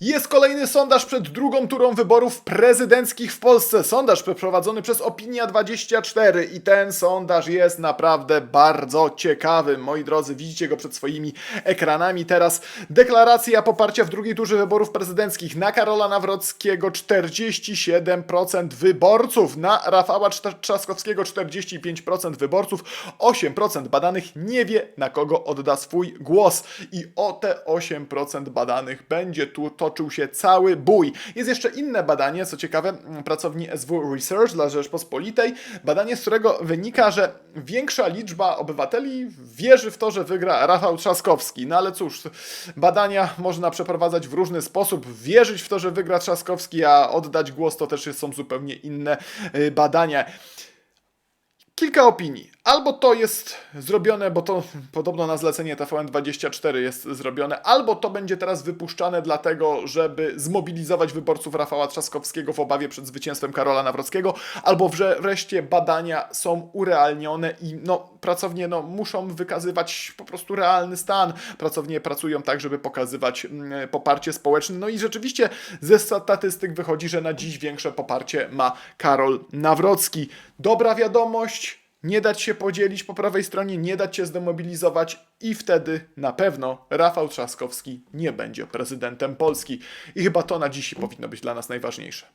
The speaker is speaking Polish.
Jest kolejny sondaż przed drugą turą wyborów prezydenckich w Polsce. Sondaż przeprowadzony przez Opinia24 i ten sondaż jest naprawdę bardzo ciekawy. Moi drodzy, widzicie go przed swoimi ekranami teraz. Deklaracja poparcia w drugiej turze wyborów prezydenckich na Karola Nawrockiego 47% wyborców, na Rafała Trza- Trzaskowskiego 45% wyborców, 8% badanych nie wie na kogo odda swój głos i o te 8% badanych będzie tu toczył się cały bój. Jest jeszcze inne badanie, co ciekawe, mm, pracowni SW Research dla Rzeczpospolitej, badanie, z którego wynika, że większa liczba obywateli wierzy w to, że wygra Rafał Trzaskowski. No ale cóż, badania można przeprowadzać w różny sposób. Wierzyć w to, że wygra Trzaskowski, a oddać głos to też są zupełnie inne y, badania kilka opinii. Albo to jest zrobione, bo to podobno na zlecenie TVN24 jest zrobione, albo to będzie teraz wypuszczane dlatego, żeby zmobilizować wyborców Rafała Trzaskowskiego w obawie przed zwycięstwem Karola Nawrockiego, albo wrze- wreszcie badania są urealnione i no, pracownie no, muszą wykazywać po prostu realny stan. Pracownie pracują tak, żeby pokazywać mm, poparcie społeczne. No i rzeczywiście ze statystyk wychodzi, że na dziś większe poparcie ma Karol Nawrocki. Dobra wiadomość, nie dać się podzielić po prawej stronie, nie dać się zdemobilizować i wtedy na pewno Rafał Trzaskowski nie będzie prezydentem Polski. I chyba to na dziś powinno być dla nas najważniejsze.